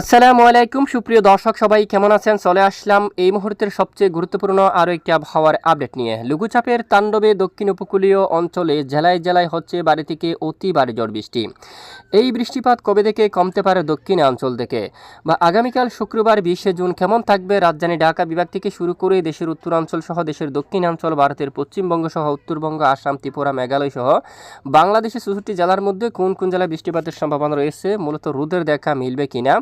আসসালামু আলাইকুম, সুপ্রিয় দর্শক সবাই কেমন আছেন? চলে আসলাম এই মুহূর্তের সবচেয়ে গুরুত্বপূর্ণ আরও একটি আবহাওয়ার আপডেট নিয়ে। লঘুচাপের তাণ্ডবে দক্ষিণ উপকূলীয় অঞ্চলে জেলায় জেলায় হচ্ছে বাড়ি থেকে অতি বাড়ি ঝড় বৃষ্টি। এই বৃষ্টিপাত কবে থেকে কমতে পারে দক্ষিণ অঞ্চল থেকে? বা আগামীকাল শুক্রবার বিশে জুন কেমন থাকবে? রাজধানী ঢাকা বিভাগ থেকে শুরু করে দেশের উত্তরাঞ্চল সহ দেশের দক্ষিণাঞ্চল, ভারতের পশ্চিমবঙ্গ সহ উত্তরবঙ্গ, আসাম, ত্রিপুরা, মেঘালয় সহ বাংলাদেশের চৌষট্টি জেলার মধ্যে কোন কোন জেলায় বৃষ্টিপাতের সম্ভাবনা রয়েছে? মূলত রোদের দেখা মিলবে কিনা?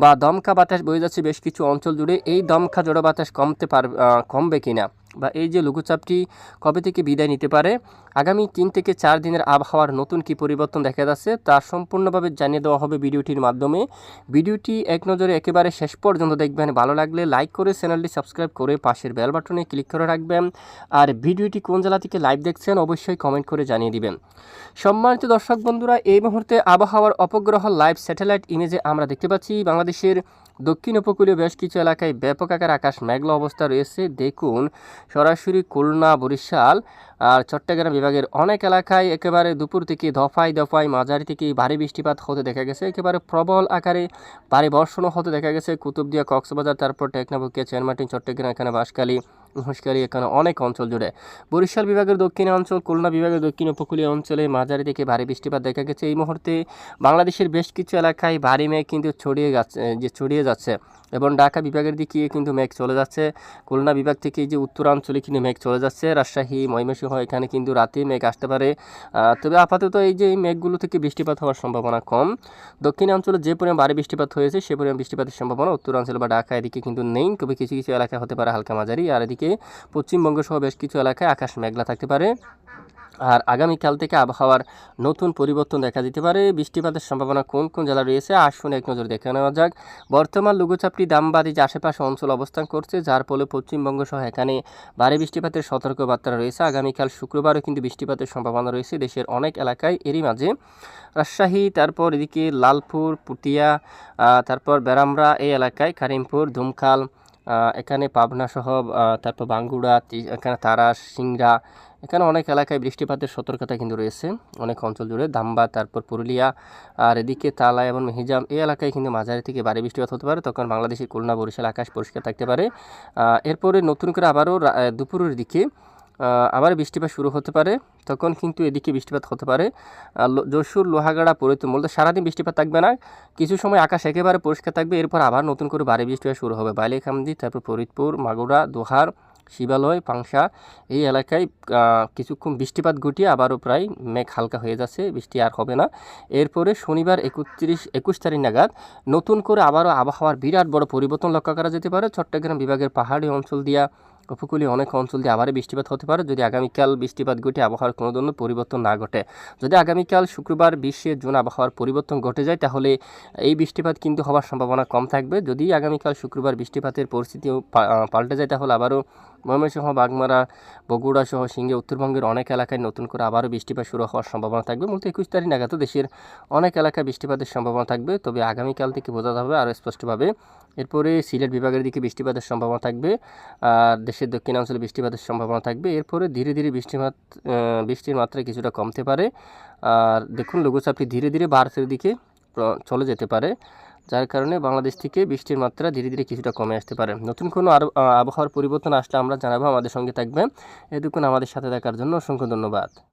বা দমকা বাতাস বয়ে যাচ্ছে বেশ কিছু অঞ্চল জুড়ে। এই দমকা জড়ো বাতাস কমতে পার কমবে কিনা? বা এই যে লঘুচাপটি কবে থেকে বিদায় নিতে পারে, আগামী তিন থেকে চার দিনের আবহাওয়ার নতুন কি পরিবর্তন দেখা যাচ্ছে তা সম্পূর্ণভাবে জানিয়ে দেওয়া হবে ভিডিওটির মাধ্যমে। ভিডিওটি এক নজরে একেবারে শেষ পর্যন্ত দেখবেন। ভালো লাগলে লাইক করে চ্যানেলটি সাবস্ক্রাইব করে পাশের বেল বাটনে ক্লিক করে রাখবেন। আর ভিডিওটি কোন জেলা থেকে লাইভ দেখছেন অবশ্যই কমেন্ট করে জানিয়ে দিবেন। সম্মানিত দর্শক বন্ধুরা, এই মুহূর্তে আবহাওয়ার অপগ্রহ লাইভ স্যাটেলাইট ইমেজে আমরা দেখতে পাচ্ছি বাংলাদেশের দক্ষিণ উপকূলীয় বেশ কিছু এলাকায় ব্যাপক আকার আকাশ মেঘলা অবস্থা রয়েছে। দেখুন, সরাসরি খুলনা, বরিশাল আর চট্টগ্রাম বিভাগের অনেক এলাকায় একেবারে দুপুর থেকে দফায় দফায় মাঝারি থেকে ভারী বৃষ্টিপাত হতে দেখা গেছে। একেবারে প্রবল আকারে ভারী বর্ষণও হতে দেখা গেছে। কুতুবদিয়া, কক্সবাজার, তারপর টেকনাফুকিয়া চেনমাটিন, চট্টগ্রাম, এখানে বাঁশখালী হুঁশকারি এখানে অনেক অঞ্চল জুড়ে। বরিশাল বিভাগের দক্ষিণ অঞ্চল, খুলনা বিভাগের দক্ষিণ উপকূলীয় অঞ্চলে মাঝারি থেকে ভারী বৃষ্টিপাত দেখা গেছে। এই মুহূর্তে বাংলাদেশের বেশ কিছু এলাকায় ভারী মেঘ কিন্তু ছড়িয়ে যাচ্ছে যে ছড়িয়ে যাচ্ছে। এবং ঢাকা বিভাগের দিকে কিন্তু মেঘ চলে যাচ্ছে। খুলনা বিভাগ থেকে যে উত্তরাঞ্চলে কিন্তু মেঘ চলে যাচ্ছে। রাজশাহী, ময়মনসিংহ, এখানে কিন্তু রাতে মেঘ আসতে পারে। তবে আপাতত এই যে মেঘগুলো থেকে বৃষ্টিপাত হওয়ার সম্ভাবনা কম। দক্ষিণ অঞ্চলে যে পরিমাণ ভারী বৃষ্টিপাত হয়েছে, সে পরিমাণ বৃষ্টিপাতের সম্ভাবনা উত্তরাঞ্চল বা ঢাকা এদিকে কিন্তু নেই। তবে কিছু কিছু এলাকা হতে পারে হালকা মাঝারি। আর এদিকে পশ্চিমবঙ্গ সহ বেশ কিছু এলাকায় আকাশ মেঘলা থাকতে পারে। আর আগামীকাল থেকে আবহাওয়ার নতুন পরিবর্তন দেখা দিতে পারে। বৃষ্টিপাতের সম্ভাবনা কোন কোন জেলা রয়েছে, আসুন এক নজর দেখে নেওয়া যাক। বর্তমান লঘুচাপটি যে আশেপাশে অঞ্চল অবস্থান করছে, যার ফলে পশ্চিমবঙ্গ সহ এখানে ভারী বৃষ্টিপাতের সতর্কবার্তা রয়েছে। আগামীকাল শুক্রবারও কিন্তু বৃষ্টিপাতের সম্ভাবনা রয়েছে দেশের অনেক এলাকায় এরই মাঝে। রাজশাহী, তারপর এদিকে লালপুর, পুটিয়া তারপর বেরামরা এই এলাকায়, কারিমপুর ধুমখাল এখানে পাবনা সহ তারপর বাঙ্গুড়া এখানে তারাস সিংড়া, এখানে অনেক এলাকায় বৃষ্টিপাতের সতর্কতা কিন্তু রয়েছে, অনেক অঞ্চল জুড়ে। দাম্বা, তারপর পুরুলিয়া, আর এদিকে তালা এবং মেহিজাম, এই এলাকায় কিন্তু মাঝারি থেকে ভারী বৃষ্টিপাত হতে পারে। তখন বাংলাদেশের খুলনা, বরিশাল আকাশ পরিষ্কার থাকতে পারে। এরপরে নতুন করে আবারও দুপুরের দিকে আবার বৃষ্টিপাত শুরু হতে পারে, তখন কিন্তু এদিকে বৃষ্টিপাত হতে পারে। যশোর, লোহাগাড়া, পরিত মূলত সারাদিন বৃষ্টিপাত থাকবে না, কিছু সময় আকাশ একেবারে পরিষ্কার থাকবে, এরপর আবার নতুন করে ভারী বৃষ্টিপাত শুরু হবে। বাইলেখামদি তারপর ফরিদপুর, মাগুরা, দোহার, শিবালয়, পাংশা, এই এলাকায় কিছুক্ষণ বৃষ্টিপাত ঘটিয়ে আবারও প্রায় মেঘ হালকা হয়ে যাচ্ছে, বৃষ্টি আর হবে না। এরপরে শনিবার একত্রিশ, একুশ তারিখ নাগাদ নতুন করে আবারও আবহাওয়ার বিরাট বড় পরিবর্তন লক্ষ্য করা যেতে পারে। চট্টগ্রাম বিভাগের পাহাড়ি অঞ্চল দিয়া উপকূলীয় অনেক অঞ্চল দিয়ে আবারও বৃষ্টিপাত হতে পারে। যদি আগামীকাল বৃষ্টিপাত ঘটে, আবহাওয়ার কোনো ধরনের পরিবর্তন না ঘটে। যদি আগামীকাল শুক্রবার বিশে জুন আবহাওয়ার পরিবর্তন ঘটে যায়, তাহলে এই বৃষ্টিপাত কিন্তু হওয়ার সম্ভাবনা কম থাকবে। যদি আগামীকাল শুক্রবার বৃষ্টিপাতের পরিস্থিতি পাল্টে যায়, তাহলে আবারও ময়মনসিংহ, বাগমারা, বগুড়া সহ সিংহে উত্তরবঙ্গের অনেক এলাকায় নতুন করে আবারও বৃষ্টিপাত শুরু হওয়ার সম্ভাবনা থাকবে। মূলত একুশ তারিখ নাগাদ দেশের অনেক এলাকায় বৃষ্টিপাতের সম্ভাবনা থাকবে, তবে আগামীকাল থেকে বোঝা যাবে আরও স্পষ্টভাবে। এরপরে সিলেট বিভাগের দিকে বৃষ্টিপাতের সম্ভাবনা থাকবে, আর দেশের দক্ষিণাঞ্চলে বৃষ্টিপাতের সম্ভাবনা থাকবে। এরপরে ধীরে ধীরে বৃষ্টিপাত বৃষ্টির মাত্রা কিছুটা কমতে পারে, আর দেখুন লঘুচাপটি ধীরে ধীরে ভারতের দিকে চলে যেতে পারে। যার কারণে বাংলাদেশ থেকে বৃষ্টির মাত্রা ধীরে ধীরে কিছুটা কমে আসতে পারে। নতুন কোনো আর আবহাওয়ার পরিবর্তন আসলে আমরা জানাব। আমাদের সঙ্গে থাকবে এটুকুন আমাদের সাথে থাকার জন্য অসংখ্য ধন্যবাদ।